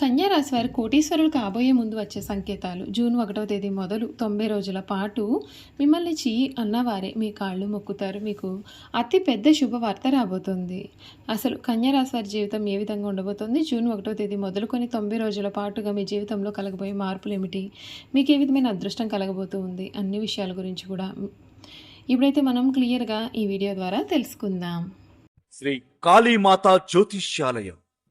కన్యారాశి వారి కోటీశ్వరులు కాబోయే ముందు వచ్చే సంకేతాలు. జూన్ ఒకటో తేదీ మొదలు తొంభై రోజుల పాటు మిమ్మల్ని చీ అన్నవారే. మీ కాళ్ళు మొక్కుతారు. మీకు అతి పెద్ద శుభవార్త రాబోతుంది. అసలు కన్యారాశి వారి జీవితం ఏ విధంగా ఉండబోతుంది? జూన్ ఒకటో తేదీ మొదలుకొని తొంభై రోజుల పాటుగా మీ జీవితంలో కలగబోయే మార్పులు ఏమిటి? మీకు ఏ విధమైన అదృష్టం కలగబోతూ ఉంది? అన్ని విషయాల గురించి కూడా ఇప్పుడైతే మనం క్లియర్గా ఈ వీడియో ద్వారా తెలుసుకుందాం. శ్రీ కాళీమాత జ్యోతిష్యాలయం.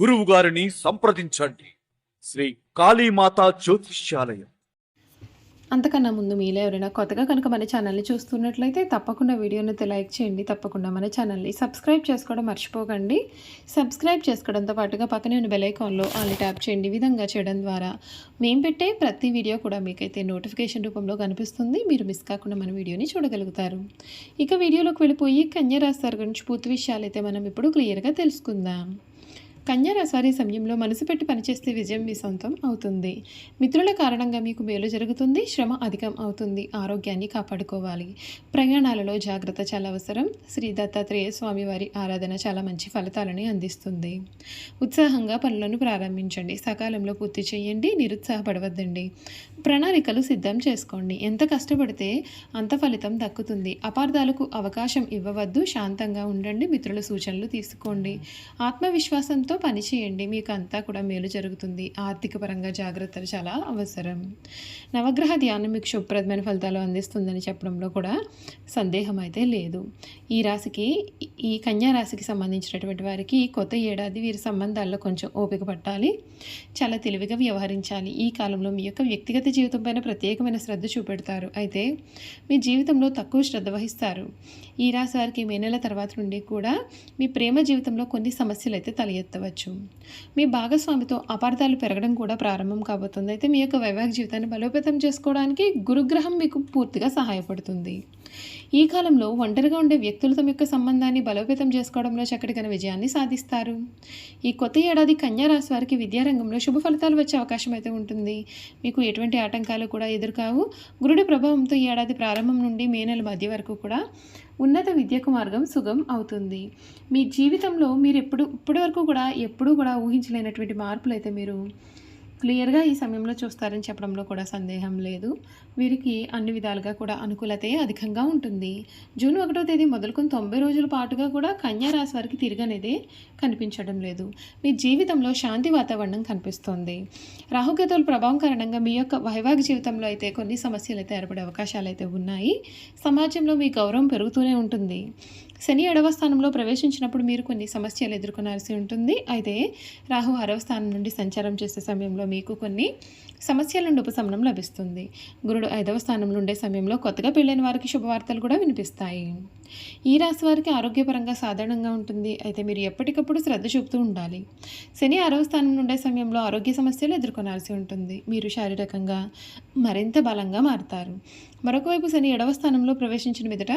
గురువు గారిని సంప్రదించండి. శ్రీ కాళీమాత జ్యోతిష్యాలయం. అంతకన్నా ముందు మీలో ఎవరైనా కొత్తగా కనుక మన ఛానల్ని చూస్తున్నట్లయితే తప్పకుండా వీడియోని లైక్ చేయండి. తప్పకుండా మన ఛానల్ని సబ్స్క్రైబ్ చేసుకోవడం మర్చిపోకండి. సబ్స్క్రైబ్ చేసుకోవడంతో పాటుగా పక్కనే ఉన్న బెలైకాన్లో ఆల్ని ట్యాప్ చేయండి. విధంగా చేయడం ద్వారా మేము పెట్టే ప్రతి వీడియో కూడా మీకైతే నోటిఫికేషన్ రూపంలో కనిపిస్తుంది. మీరు మిస్ కాకుండా మన వీడియోని చూడగలుగుతారు. ఇక వీడియోలోకి వెళ్ళిపోయి కన్యా రాశారు గురించి పూర్తి విషయాలు అయితే మనం ఇప్పుడు క్లియర్గా తెలుసుకుందాం. కన్యా రాశి సమయంలో మనసు పెట్టి పనిచేస్తే విజయం మీ సొంతం అవుతుంది. మిత్రుల కారణంగా మీకు మేలు జరుగుతుంది శ్రమ అధికం అవుతుంది. ఆరోగ్యాన్ని కాపాడుకోవాలి. ప్రయాణాలలో జాగ్రత్త చాలా అవసరం. శ్రీ దత్తాత్రేయ స్వామివారి ఆరాధన చాలా మంచి ఫలితాలని అందిస్తుంది. ఉత్సాహంగా పనులను ప్రారంభించండి. సకాలంలో పూర్తి చేయండి. నిరుత్సాహపడవద్దండి. ప్రణాళికలు సిద్ధం చేసుకోండి. ఎంత కష్టపడితే అంత ఫలితం దక్కుతుంది. అపార్థాలకు అవకాశం ఇవ్వవద్దు. శాంతంగా ఉండండి. మిత్రుల సూచనలు తీసుకోండి. ఆత్మవిశ్వాసంతో పనిచేయండి మీకు అంతా కూడా మేలు జరుగుతుంది. ఆర్థిక పరంగా జాగ్రత్తలు చాలా అవసరం. నవగ్రహ ధ్యానం మీకు శుభప్రదమైన ఫలితాలు అందిస్తుందని చెప్పడంలో కూడా సందేహం అయితే లేదు. ఈ రాశికి ఈ కన్యా రాశికి సంబంధించినటువంటి వారికి కొత్త ఏడాది వీరి సంబంధాల్లో కొంచెం ఓపిక పట్టాలి. చాలా తెలివిగా వ్యవహరించాలి. ఈ కాలంలో మీ యొక్క వ్యక్తిగత జీవితం పైన ప్రత్యేకమైన శ్రద్ధ చూపెడతారు. అయితే మీ జీవితంలో తక్కువ శ్రద్ధ వహిస్తారు. ఈ రాశి వారికి మే నెల తర్వాత నుండి కూడా మీ ప్రేమ జీవితంలో కొన్ని సమస్యలు అయితే తల ఎత్తవచ్చు మీ భాగస్వామితో అపార్థాలు పెరగడం కూడా ప్రారంభం కాబోతుంది. అయితే మీ యొక్క వైవాహిక జీవితాన్ని బలోపేతం చేసుకోవడానికి గురుగ్రహం మీకు పూర్తిగా సహాయపడుతుంది. ఈ కాలంలో ఒంటరిగా ఉండే వ్యక్తులతో తమ యొక్క సంబంధాన్ని బలోపేతం చేసుకోవడంలో చక్కటిగా విజయాన్ని సాధిస్తారు. ఈ కొత్త ఏడాది కన్యా రాశి వారికి విద్యారంగంలో శుభ ఫలితాలు వచ్చే అవకాశం అయితే ఉంటుంది. మీకు ఎటువంటి ఆటంకాలు కూడా ఎదురుకావు. గురుడి ప్రభావంతో ఈ ఏడాది ప్రారంభం నుండి మే నెల మధ్య వరకు కూడా ఉన్నత విద్యకు మార్గం సుగం అవుతుంది. మీ జీవితంలో మీరు ఎప్పుడు ఇప్పటి వరకు కూడా ఎప్పుడూ కూడా ఊహించలేనటువంటి మార్పులు అయితే మీరు క్లియర్గా ఈ సమయంలో చూస్తారని చెప్పడంలో కూడా సందేహం లేదు. వీరికి అన్ని విధాలుగా కూడా అనుకూలతే అధికంగా ఉంటుంది. జూన్ ఒకటో తేదీ మొదలుకొని తొంభై రోజుల పాటుగా కూడా కన్యా రాశి వారికి తిరగనేదే కనిపించడం లేదు. మీ జీవితంలో శాంతి వాతావరణం కనిపిస్తుంది. రాహుకేతుల ప్రభావం కారణంగా మీ యొక్క వైవాహిక జీవితంలో అయితే కొన్ని సమస్యలు అయితే ఏర్పడే అవకాశాలు అయితే ఉన్నాయి. సమాజంలో మీ గౌరవం పెరుగుతూనే ఉంటుంది. శని ఏడవ స్థానంలో ప్రవేశించినప్పుడు మీరు కొన్ని సమస్యలు ఎదుర్కొనాల్సి ఉంటుంది. అయితే రాహు ఆరవ స్థానం నుండి సంచారం చేసే సమయంలో మీకు కొన్ని సమస్యల నుండి ఉపశమనం లభిస్తుంది. గురుడు ఐదవ స్థానంలో ఉండే సమయంలో కొత్తగా పెళ్ళైన వారికి శుభవార్తలు కూడా వినిపిస్తాయి. ఈ రాశి వారికి ఆరోగ్యపరంగా సాధారణంగా ఉంటుంది. అయితే మీరు ఎప్పటికప్పుడు శ్రద్ధ చూపుతూ ఉండాలి. శని ఆరవ స్థానం ఉండే సమయంలో ఆరోగ్య సమస్యలు ఎదుర్కొనాల్సి ఉంటుంది. మీరు శారీరకంగా మరింత బలంగా మారుతారు. మరొక వైపు శని ఎడవ స్థానంలో ప్రవేశించిన మీదట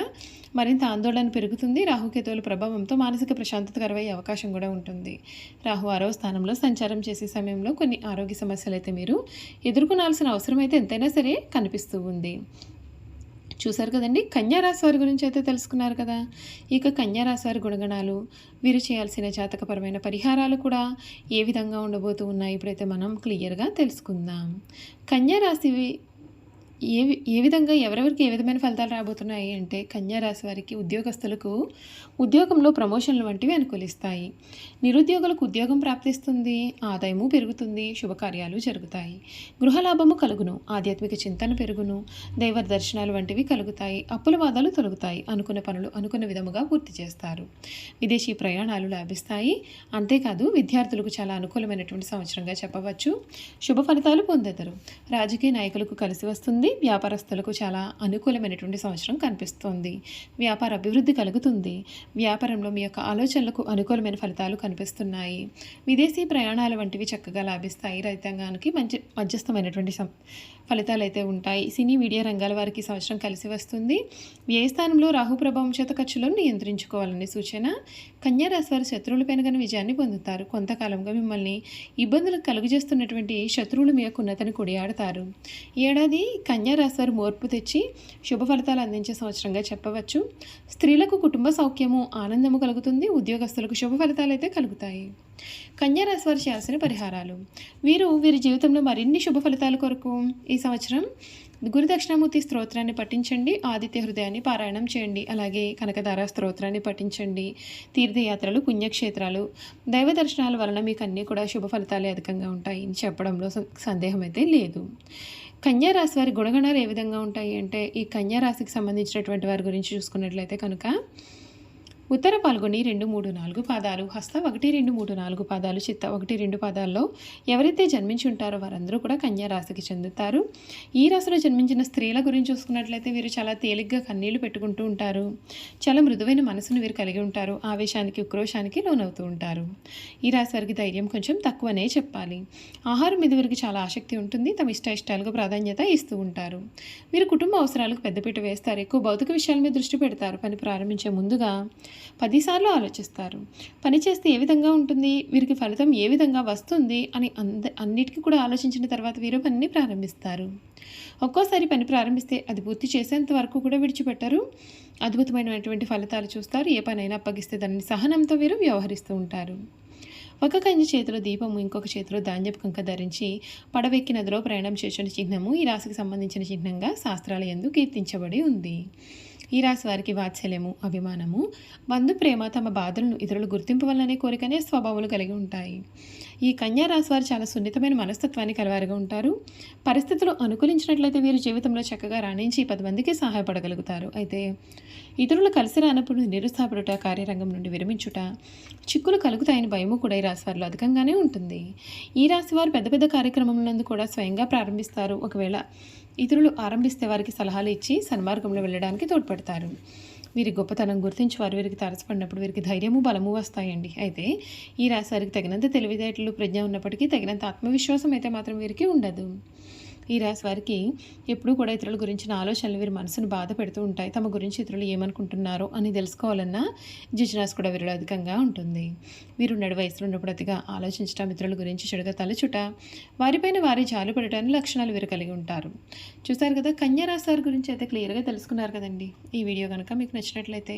మరింత ఆందోళన పెరుగుతుంది. రాహుకేతువుల ప్రభావంతో మానసిక ప్రశాంతత కరువయ్యే అవకాశం కూడా ఉంటుంది. రాహు ఆరవ స్థానంలో సంచారం చేసే సమయంలో కొన్ని ఆరోగ్య సమస్యలు అయితే మీరు ఎదుర్కొనాల్సిన అవసరం అయితే ఎంతైనా సరే కనిపిస్తూ ఉంది. చూశారు కదండి? కన్యా రాశి వారి గురించి అయితే తెలుసుకున్నారు కదా. ఇక కన్యారాశి వారి గుణగణాలు వీరు చేయాల్సిన జాతకపరమైన పరిహారాలు కూడా ఏ విధంగా ఉండబోతూ ఉన్నాయి ఇప్పుడైతే మనం క్లియర్గా తెలుసుకుందాం. కన్యారాశి ఏ ఏ విధంగా ఎవరెవరికి ఏ విధమైన ఫలితాలు రాబోతున్నాయి అంటే కన్యారాశి వారికి ఉద్యోగస్తులకు ఉద్యోగంలో ప్రమోషన్లు వంటివి అనుకూలిస్తాయి. నిరుద్యోగులకు ఉద్యోగం ప్రాప్తిస్తుంది ఆదాయము పెరుగుతుంది శుభకార్యాలు జరుగుతాయి. గృహలాభము కలుగును ఆధ్యాత్మిక చింతన పెరుగును దైవ దర్శనాలు వంటివి కలుగుతాయి అప్పుల వాదాలు తొలగుతాయి అనుకున్న పనులు అనుకున్న విధముగా పూర్తి చేస్తారు. విదేశీ ప్రయాణాలు లాభిస్తాయి అంతేకాదు విద్యార్థులకు చాలా అనుకూలమైనటువంటి సంవత్సరంగా చెప్పవచ్చు. శుభ ఫలితాలు పొందెదరు. రాజకీయ నాయకులకు కలిసి వస్తుంది కలుగుతుంది వ్యాపారస్తులకు చాలా అనుకూలమైనటువంటి సంవత్సరం కనిపిస్తోంది. వ్యాపార అభివృద్ధి కలుగుతుంది. వ్యాపారంలో మీ యొక్క ఆలోచనలకు అనుకూలమైన ఫలితాలు కనిపిస్తున్నాయి. విదేశీ ప్రయాణాల వంటివి చక్కగా లాభిస్తాయి. రైతాంగానికి మంచి మధ్యస్థమైనటువంటి సం ఫలితాలు అయితే ఉంటాయి. సినీ మీడియా రంగాల వారికి సంవత్సరం కలిసి వస్తుంది. వ్యయ స్థానంలో రాహు ప్రభావం చేత ఖర్చులను నియంత్రించుకోవాలని సూచన కన్యారాశి వారు శత్రువులపైన కానీ విజయాన్ని పొందుతారు. కొంతకాలంగా మిమ్మల్ని ఇబ్బందులకు కలుగజేస్తున్నటువంటి శత్రువులు మీ యొక్క ఉన్నతని కొడియాడతారు. ఏడాది కన్యా వారు మోర్పు తెచ్చి శుభ ఫలితాలు అందించే సంవత్సరంగా చెప్పవచ్చు. స్త్రీలకు కుటుంబ సౌఖ్యము ఆనందము కలుగుతుంది. ఉద్యోగస్తులకు శుభ ఫలితాలు అయితే కలుగుతాయి. కన్యా వారు చేయాల్సిన పరిహారాలు. వీరు వీరి జీవితంలో మరిన్ని శుభ ఫలితాల కొరకు ఈ సంవత్సరం గురు దక్షిణామూర్తి స్తోత్రాన్ని పఠించండి. ఆదిత్య హృదయాన్ని పారాయణం చేయండి. అలాగే కనకదార స్తోత్రాన్ని పఠించండి. తీర్థయాత్రలు పుణ్యక్షేత్రాలు దైవ దర్శనాల వలన మీకు అన్నీ కూడా శుభ ఫలితాలే అధికంగా ఉంటాయి. అని చెప్పడంలో సందేహం అయితే లేదు. కన్యారాశి వారి గుణగణాలు ఏ విధంగా ఉంటాయి అంటే ఈ కన్యారాశికి సంబంధించినటువంటి వారి గురించి చూసుకున్నట్లయితే కనుక ఉత్తర పాల్గొని రెండు మూడు నాలుగు పాదాలు హస్త ఒకటి రెండు మూడు నాలుగు పాదాలు చిత్త ఒకటి రెండు పాదాల్లో ఎవరైతే జన్మించి ఉంటారో వారందరూ కూడా కన్యా రాశికి చెందుతారు. ఈ రాశిలో జన్మించిన స్త్రీల గురించి చూసుకున్నట్లయితే వీరు చాలా తేలిగ్గా కన్నీళ్ళు పెట్టుకుంటూ ఉంటారు. చాలా మృదువైన మనసును వీరు కలిగి ఉంటారు. ఆవేశానికి ఉక్రోషానికి లోనవుతూ ఉంటారు. ఈ రాశి వారికి ధైర్యం కొంచెం తక్కువనే చెప్పాలి. ఆహారం మీద వీరికి చాలా ఆసక్తి ఉంటుంది. తమ ఇష్ట ఇష్టాలకు ప్రాధాన్యత ఇస్తూ ఉంటారు. వీరు కుటుంబ అవసరాలకు పెద్దపీట వేస్తారు. ఎక్కువ భౌతిక విషయాల మీద దృష్టి పెడతారు. పని ప్రారంభించే ముందుగా పదిసార్లు ఆలోచిస్తారు. పని చేస్తే ఏ విధంగా ఉంటుంది? వీరికి ఫలితం ఏ విధంగా వస్తుంది? అని అంద అన్నిటికీ కూడా ఆలోచించిన తర్వాత వీరు పనిని ప్రారంభిస్తారు. ఒక్కోసారి పని ప్రారంభిస్తే అది పూర్తి చేసేంత వరకు కూడా విడిచిపెట్టరు. అద్భుతమైనటువంటి ఫలితాలు చూస్తారు. ఏ పనైనా అప్పగిస్తే దాన్ని సహనంతో వీరు వ్యవహరిస్తూ ఉంటారు. ఒక కంచి చేతిలో దీపము ఇంకొక చేతిలో ధాన్యపు కంక ధరించి పడవెక్కి నదిలో ప్రయాణం చేసిన చిహ్నము ఈ రాశికి సంబంధించిన చిహ్నంగా శాస్త్రాల యందు కీర్తించబడి ఉంది. ఈ రాశి వారికి వాత్సల్యము అభిమానము. బంధు ప్రేమ తమ బాధలను ఇతరులు గుర్తింపవలనే కోరికనే స్వభావాలు కలిగి ఉంటాయి. ఈ కన్యారాశి వారు చాలా సున్నితమైన మనస్తత్వాన్ని కలవారుగా ఉంటారు. పరిస్థితులు అనుకూలించినట్లయితే వీరు జీవితంలో చక్కగా రాణించి పది మందికి సహాయపడగలుగుతారు. అయితే ఇతరులు కలిసి రానప్పుడు నిరుస్థాపడుట కార్యరంగం నుండి విరమించుట చిక్కులు కలుగుతాయని భయము కూడా ఈ రాశి వారిలో అధికంగానే ఉంటుంది. ఈ రాశి వారు పెద్ద పెద్ద కార్యక్రమములందు కూడా స్వయంగా ప్రారంభిస్తారు. ఒకవేళ ఇతరులు ఆరంభిస్తే వారికి సలహాలు ఇచ్చి సన్మార్గంలో వెళ్ళడానికి తోడ్పడతారు. వీరి గొప్పతనం గుర్తించి వారు వీరికి తారసపడినప్పుడు వీరికి ధైర్యము బలము వస్తాయండి. అయితే ఈ రాశి వారికి తగినంత తెలివితేటలు ప్రజ్ఞ ఉన్నప్పటికీ తగినంత ఆత్మవిశ్వాసం అయితే మాత్రం వీరికి ఉండదు. ఈ రాశి వారికి ఎప్పుడూ కూడా ఇతరుల గురించిన ఆలోచనలు వీరి మనసును బాధ పెడుతూ ఉంటాయి. తమ గురించి ఇతరులు ఏమనుకుంటున్నారో అని తెలుసుకోవాలన్నా జిజ్ఞాస కూడా వీరిలో అధికంగా ఉంటుంది. వీరు నడు వయసులో ఉన్నప్పుడు అతిగా ఆలోచించటం ఇతరుల గురించి చెడుగా తలచుట వారిపైన వారి జాలు పడటానికి లక్షణాలు వీరు కలిగి ఉంటారు. చూసారు కదా కన్యా రాశి వారి గురించి అయితే క్లియర్గా తెలుసుకున్నారు కదండి. ఈ వీడియో కనుక మీకు నచ్చినట్లయితే